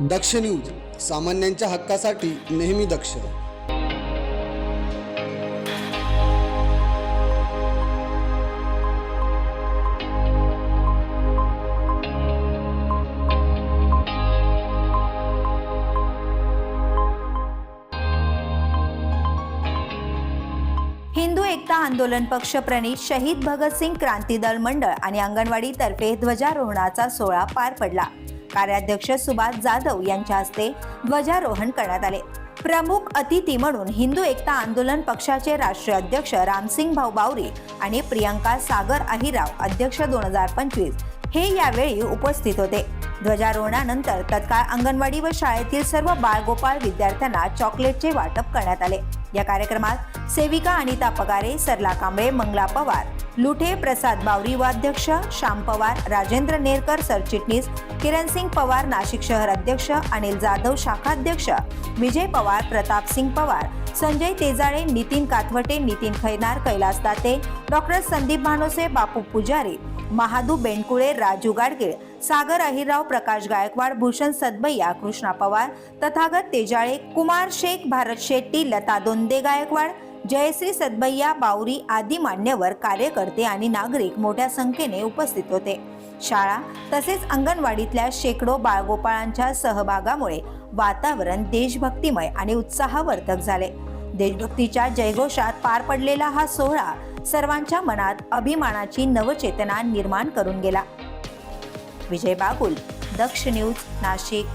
दक्ष news सामान्यांच्या हक्कासाठी नेहमी दक्ष. हिंदू एकता आंदोलन पक्ष प्रणित शहीद भगतसिंग क्रांती दल मंडळ आणि अंगणवाडी तर्फे ध्वजारोहणाचा सोहळा पार पडला. कार्याध्यक्ष सुभाष जाधव यांच्या हस्ते ध्वजारोहण करण्यात आले. प्रमुख अतिथी म्हणून हिंदू एकता आंदोलन पक्षाचे राष्ट्रीय अध्यक्ष रामसिंग भाऊ बावरी आणि प्रियंका सागर अहिराव अध्यक्ष दोन हजार पंचवीस हे यावेळी उपस्थित होते. ध्वजारोहणानंतर तत्काळ अंगणवाडी व शाळेतील सर्व बाळगोपाळ विद्यार्थ्यांना चॉकलेटचे वाटप करण्यात आले. या कार्यक्रमात सेविका अनिता पगारे सरला कांबळे मंगला पवार लुठे प्रसाद बावरी उपाध्यक्ष श्याम पवार राजेंद्र नेरकर सरचिटणीस किरणसिंग पवार नाशिक शहर अध्यक्ष अनिल जाधव शाखाध्यक्ष विजय पवार प्रतापसिंग पवार संजय तेजाळे नितीन काथवटे नितीन खैनार कैलास दाते डॉक्टर संदीप भानोसे बापू पुजारी महादू बेंडकुळे राजू गाडगीळ सागर अहिरराव प्रकाश गायकवाड भूषण सदबैया कृष्णा पवार तथागत तेजाळे कुमार शेख भारत शेट्टी लता दोंदे गायकवाड जयश्री सदबैया बावरी आदी मान्यवर कार्यकर्ते आणि नागरिक मोठ्या संख्येने उपस्थित होते. शाळा तसेच अंगणवाडीतल्या शेकडो बाळगोपाळांच्या सहभागामुळे वातावरण देशभक्तिमय आणि उत्साहवर्धक झाले. देशभक्तीच्या जयघोषात पार पडलेला हा सोहळा सर्वांच्या मनात अभिमानाची नवचेतना निर्माण करून गेला. विजय बागुल दक्ष न्यूज नाशिक.